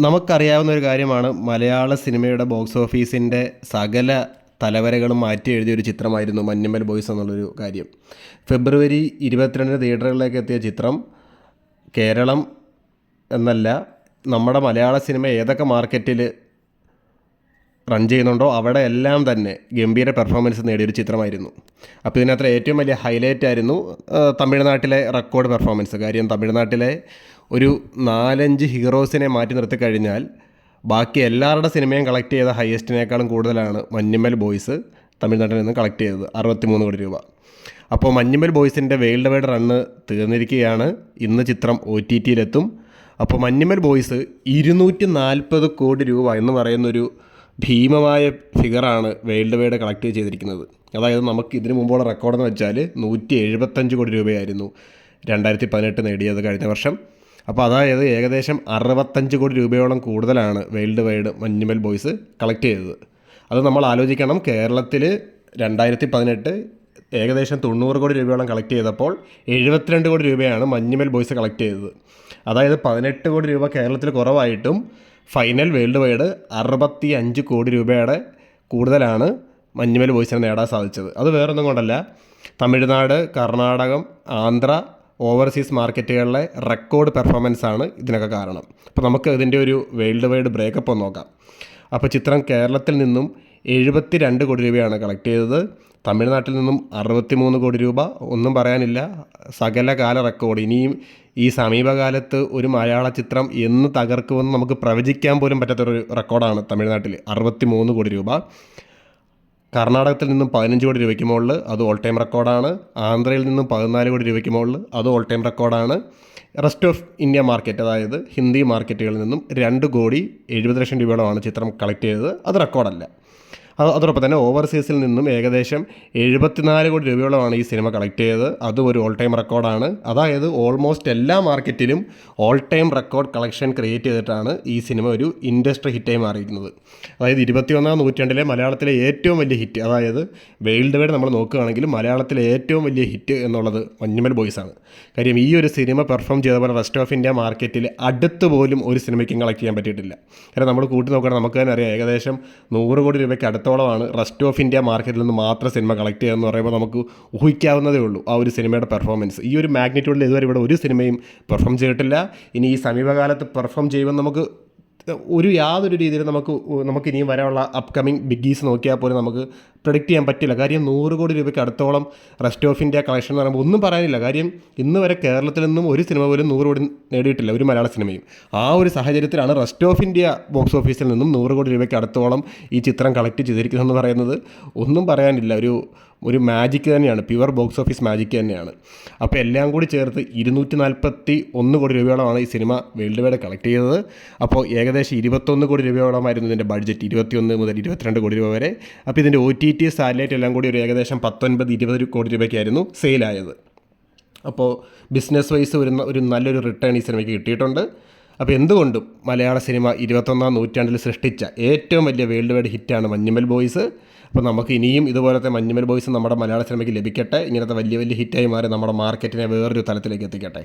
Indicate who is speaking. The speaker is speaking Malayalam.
Speaker 1: നമുക്കറിയാവുന്ന ഒരു കാര്യമാണ് മലയാള സിനിമയുടെ ബോക്സ് ഓഫീസിന്റെ സകല തലവരകളും മാറ്റി എഴുതിയ ഒരു ചിത്രമായിരുന്നു മഞ്ഞമ്മൽ ബോയ്സ് എന്നുള്ളൊരു കാര്യം. ഫെബ്രുവരി ഇരുപത്തിരണ്ടിന് തിയേറ്ററുകളിലേക്ക് എത്തിയ ചിത്രം കേരളം എന്നല്ല നമ്മുടെ മലയാള സിനിമ ഏതൊക്കെ മാർക്കറ്റിൽ റൺ ചെയ്യുന്നുണ്ടോ അവിടെ എല്ലാം തന്നെ ഗംഭീര പെർഫോമൻസ് നേടിയൊരു ചിത്രമായിരുന്നു. അപ്പോൾ ഇതിനകത്ത് ഏറ്റവും വലിയ ഹൈലൈറ്റ് ആയിരുന്നു തമിഴ്നാട്ടിലെ റെക്കോർഡ് പെർഫോമൻസ്. കാര്യം തമിഴ്നാട്ടിലെ ഒരു നാലഞ്ച് ഹീറോസിനെ മാറ്റി നിർത്തി കഴിഞ്ഞാൽ ബാക്കി എല്ലാവരുടെ സിനിമയും കളക്ട് ചെയ്ത ഹയസ്റ്റിനേക്കാളും കൂടുതലാണ് മഞ്ഞുമൽ ബോയ്സ് തമിഴ്നാട്ടിൽ നിന്ന് കളക്ട് ചെയ്തത്. അറുപത്തിമൂന്ന് കോടി രൂപ. അപ്പോൾ മഞ്ഞുമൽ ബോയ്സിന്റെ വേൾഡ് വൈഡ് റണ്ണ് തീർന്നിരിക്കുകയാണ്. ഇന്ന് ചിത്രം ഒ ടി ടിയിലെത്തും അപ്പോൾ മഞ്ഞുമൽ ബോയ്സ് ഇരുന്നൂറ്റി നാൽപ്പത് കോടി രൂപ എന്ന് പറയുന്നൊരു ഭീമമായ ഫിഗറാണ് വേൾഡ് വൈഡ് കളക്ട് ചെയ്തിരിക്കുന്നത്. അതായത് നമുക്ക് ഇതിനു മുമ്പുള്ള റെക്കോർഡെന്ന് വെച്ചാൽ നൂറ്റി എഴുപത്തഞ്ച് കോടി രൂപയായിരുന്നു. രണ്ടായിരത്തി പതിനെട്ട് നേടിയത് കഴിഞ്ഞ വർഷം. അപ്പോൾ അതായത് ഏകദേശം അറുപത്തഞ്ച് കോടി രൂപയോളം കൂടുതലാണ് world wide Manjummel boys collect ചെയ്തത്. അത് നമ്മൾ ആലോചിക്കണം കേരളത്തിൽ രണ്ടായിരത്തി പതിനെട്ട് ഏകദേശം തൊണ്ണൂറ് കോടി രൂപയോളം കളക്ട് ചെയ്തപ്പോൾ എഴുപത്തിരണ്ട് കോടി രൂപയാണ് മഞ്ഞുമൽ ബോയ്സ് കളക്ട് ചെയ്തത്. അതായത് പതിനെട്ട് കോടി രൂപ കേരളത്തിൽ കുറവായിട്ടും ഫൈനൽ വേൾഡ് വൈഡ് അറുപത്തി അഞ്ച് കോടി രൂപയുടെ കൂടുതലാണ് മഞ്ഞുമൽ ബോയ്സിനെ നേടാൻ സാധിച്ചത്. അത് വേറൊന്നും കൊണ്ടല്ല. തമിഴ്നാട് കർണാടകം ആന്ധ്ര ഓവർസീസ് മാർക്കറ്റുകളിലെ റെക്കോർഡ് പെർഫോമൻസ് ആണ് ഇതിനൊക്കെ കാരണം. അപ്പോൾ നമുക്ക് ഇതിന്റെ ഒരു വേൾഡ് വൈഡ് ബ്രേക്കപ്പ് ഒന്ന് നോക്കാം. അപ്പോൾ ചിത്രം കേരളത്തിൽ നിന്നും എഴുപത്തി രണ്ട് കോടി രൂപയാണ് കളക്ട് ചെയ്തത്. തമിഴ്നാട്ടിൽ നിന്നും അറുപത്തിമൂന്ന് കോടി രൂപ. ഒന്നും പറയാനില്ല. സകല കാല റെക്കോർഡ്. ഇനിയും ഈ സമീപകാലത്ത് ഒരു മലയാള ചിത്രം എന്ന് തകർക്കുമെന്ന് നമുക്ക് പ്രവചിക്കാൻ പോലും പറ്റാത്തൊരു റെക്കോർഡാണ് തമിഴ്നാട്ടിൽ. അറുപത്തിമൂന്ന് കോടി രൂപ. കർണാടകത്തിൽ നിന്നും പതിനഞ്ച് കോടി രൂപയ്ക്ക് മുകളിൽ അത് ഓൾ ടൈം റെക്കോർഡാണ് ആന്ധ്രയിൽ നിന്നും പതിനാല് കോടി രൂപയ്ക്ക് മുകളിൽ അത് ഓൾ ടൈം റെക്കോർഡാണ് റെസ്റ്റ് ഓഫ് ഇന്ത്യ മാർക്കറ്റ് അതായത് ഹിന്ദി മാർക്കറ്റുകളിൽ നിന്നും രണ്ട് കോടി എഴുപത് ലക്ഷം രൂപയോളമാണ് ചിത്രം കളക്ട് ചെയ്തത്. അത് റെക്കോർഡല്ല അതോടൊപ്പം തന്നെ ഓവർസീസിൽ നിന്നും ഏകദേശം എഴുപത്തിനാല് കോടി രൂപയോളമാണ് ഈ സിനിമ കളക്ട് ചെയ്തത്. അതും ഒരു ഓൾ ടൈം റെക്കോർഡാണ് അതായത് ഓൾമോസ്റ്റ് എല്ലാ മാർക്കറ്റിലും all time record collection create ചെയ്തിട്ടാണ് ഈ സിനിമ ഒരു ഇൻഡസ്ട്രി ഹിറ്റായി മാറിയിരിക്കുന്നത്. അതായത് ഇരുപത്തിയൊന്നാം നൂറ്റാണ്ടിലെ മലയാളത്തിലെ ഏറ്റവും വലിയ ഹിറ്റ് അതായത് വേൾഡ് വൈഡ് നമ്മൾ നോക്കുകയാണെങ്കിൽ മലയാളത്തിലെ ഏറ്റവും വലിയ ഹിറ്റ് എന്നുള്ളത് മഞ്ഞുമൽ ബോയ്സ് ആണ്. കാര്യം ഈ ഒരു സിനിമ പെർഫോം ചെയ്ത പോലെ റെസ്റ്റ് ഓഫ് ഇന്ത്യ മാർക്കറ്റിൽ അടുത്ത് പോലും ഒരു സിനിമയ്ക്കും കളക്ട് ചെയ്യാൻ പറ്റിയിട്ടില്ല. കാരണം നമ്മൾ കൂട്ടി നോക്കുകയാണെങ്കിൽ നമുക്ക് തന്നെ അറിയാം ഏകദേശം നൂറ് കോടി രൂപയ്ക്ക് അടുത്തോളമാണ് റെസ്റ്റ് ഓഫ് ഇന്ത്യ മാർക്കറ്റിൽ നിന്ന് മാത്രം സിനിമ കളക്ട് ചെയ്യുക എന്ന് പറയുമ്പോൾ നമുക്ക് ഊഹിക്കാവുന്നതേ ഉള്ളൂ ആ ഒരു സിനിമയുടെ പെർഫോമൻസ്. ഈ ഒരു മാഗ്നിറ്റ്യൂഡിൽ ഇതുവരെ ഇവിടെ ഒരു സിനിമയും പെർഫോം ചെയ്തിട്ടില്ല. ഇനി ഈ സമീപകാലത്ത് പെർഫോം ചെയ്യുമ്പോൾ നമുക്ക് ഒരു യാതൊരു രീതിയിലും നമുക്ക് നമുക്ക് ഇനിയും വരാനുള്ള അപ്കമിങ് ബിഗ്ഗീസ് നോക്കിയാൽ പോലും നമുക്ക് പ്രൊഡിക്റ്റ് ചെയ്യാൻ പറ്റില്ല. കാര്യം നൂറ് കോടി രൂപയ്ക്ക് അടുത്തോളം റെസ്റ്റ് ഓഫ് ഇന്ത്യ കളക്ഷൻ എന്ന് പറയുമ്പോൾ ഒന്നും പറയാനില്ല. കാര്യം ഇന്ന് വരെ കേരളത്തിൽ നിന്നും ഒരു സിനിമ പോലും നൂറ് കോടി നേടിയിട്ടില്ല ഒരു മലയാള സിനിമയും ആ ഒരു സാഹചര്യത്തിലാണ് റെസ്റ്റ് ഓഫ് ഇന്ത്യ ബോക്സ് ഓഫീസിൽ നിന്നും നൂറ് കോടി രൂപയ്ക്ക് അടുത്തോളം ഈ ചിത്രം കളക്ട് ചെയ്തിരിക്കുന്നതെന്ന് പറയുന്നത് ഒന്നും പറയാനില്ല. ഒരു ഒരു മാജിക് തന്നെയാണ്. പ്യുവർ ബോക്സ് ഓഫീസ് മാജിക് തന്നെയാണ്. അപ്പോൾ എല്ലാം കൂടി ചേർത്ത് ഇരുന്നൂറ്റി നാൽപ്പത്തി ഒന്ന് കോടി രൂപയോളമാണ് ഈ സിനിമ വേൾഡ് വൈഡ് കളക്ട് ചെയ്തത്. അപ്പോൾ ഏകദേശം ഇരുപത്തൊന്ന് കോടി രൂപയോളമായിരുന്നു ഇതിന്റെ ബഡ്ജറ്റ് ഇരുപത്തിയൊന്ന് മുതൽ ഇരുപത്തിരണ്ട് കോടി രൂപ വരെ. അപ്പോൾ ഇതിന്റെ ഒ ടി ടി സാറ്റലൈറ്റ് എല്ലാം കൂടി ഒരു ഏകദേശം പത്തൊൻപത് ഇരുപത് കോടി രൂപയ്ക്കായിരുന്നു സെയിലായത്. അപ്പോൾ ബിസിനസ് വൈസ് വരുന്ന ഒരു നല്ലൊരു റിട്ടേൺ ഈ സിനിമയ്ക്ക് കിട്ടിയിട്ടുണ്ട്. അപ്പോൾ എന്തുകൊണ്ടും മലയാള സിനിമ ഇരുപത്തൊന്നാം നൂറ്റാണ്ടിൽ സൃഷ്ടിച്ച ഏറ്റവും വലിയ വേൾഡ് വൈഡ് ഹിറ്റാണ് മഞ്ഞുമൽ ബോയ്സ്. അപ്പോൾ നമുക്ക് ഇനിയും ഇതുപോലത്തെ മഞ്ഞുമൽ ബോയ്സ് നമ്മുടെ മലയാള സിനിമയ്ക്ക് ലഭിക്കട്ടെ. ഇങ്ങനത്തെ വലിയ വലിയ ഹിറ്റായി മാറി നമ്മുടെ മാർക്കറ്റിനെ വേറൊരു തലത്തിലേക്ക് എത്തിക്കട്ടെ.